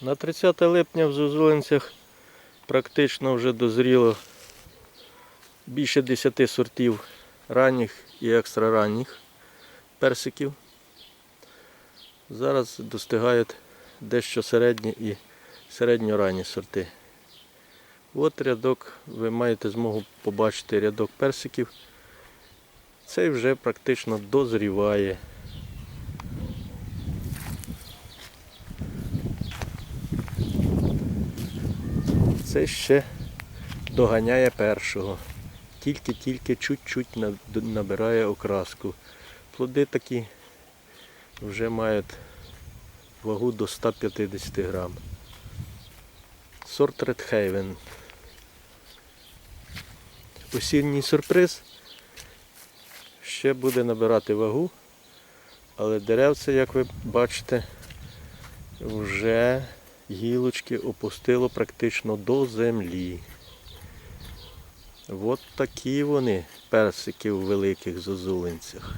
На 30 липня в Зозулинцях практично вже дозріло більше 10 сортів ранніх і екстраранніх персиків. Зараз достигають дещо середні і середньоранні сорти. От рядок, ви маєте змогу побачити рядок персиків. Цей вже практично дозріває. Це ще доганяє першого. Тільки-тільки чуть-чуть набирає окраску. Плоди такі вже мають вагу до 150 грам. Сорт Haven. Осінній сюрприз ще буде набирати вагу, але деревце, як ви бачите, вже гілочки опустило практично до землі. От такі вони персики у великих зозулинцях.